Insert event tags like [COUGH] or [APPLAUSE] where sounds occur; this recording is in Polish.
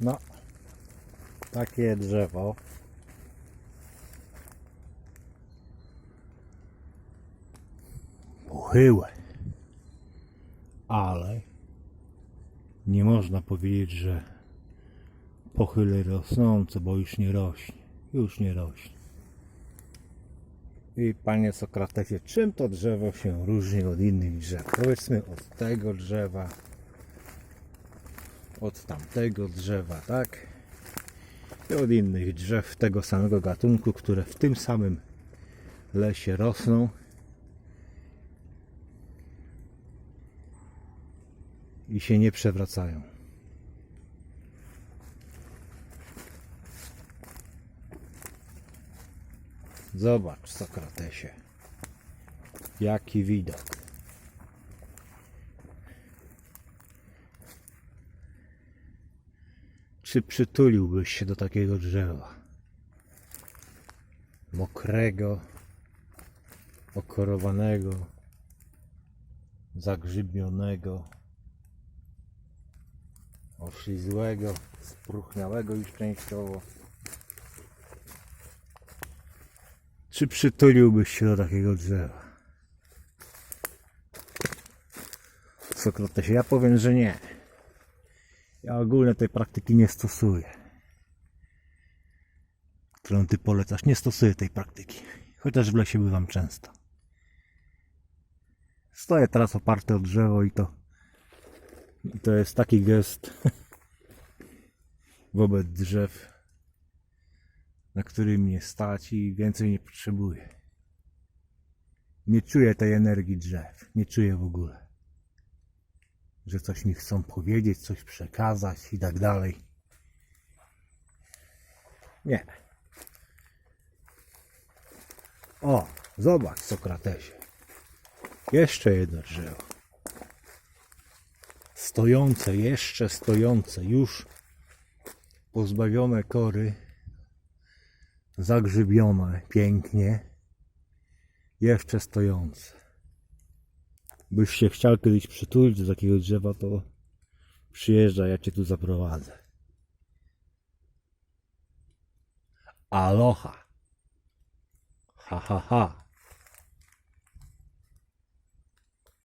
No, takie drzewo. Pochyłe. Ale nie można powiedzieć, że pochyle rosnące, bo już nie rośnie. Już nie rośnie. I panie Sokratesie, czym to drzewo się różni od innych drzew? Powiedzmy od tego drzewa, od tamtego drzewa, tak? I od innych drzew tego samego gatunku, które w tym samym lesie rosną. I się nie przewracają. Zobacz, Sokratesie. Jaki widok. Czy przytuliłbyś się do takiego drzewa? Mokrego, okorowanego, zagrzybionego, oślizłego, spruchniałego już częściowo. Czy przytuliłbyś się do takiego drzewa? Sokratesie, ja powiem, że nie. Ja ogólnie tej praktyki nie stosuję. Którą ty polecasz. Nie stosuję tej praktyki. Chociaż w lesie bywam często. Stoję teraz oparty o drzewo i to i to jest taki gest [LAUGHS] wobec drzew, na który mnie stać i więcej nie potrzebuję. Nie czuję tej energii drzew. Nie czuję w ogóle że coś mi chcą powiedzieć, coś przekazać i tak dalej. Nie. O, zobacz, Sokratesie. Jeszcze jedno drzewo. Stojące, jeszcze stojące, już pozbawione kory, zagrzybione pięknie, jeszcze stojące byś się chciał kiedyś przytulić do takiego drzewa, to przyjeżdżaj, ja cię tu zaprowadzę. Aloha. Ha, ha, ha.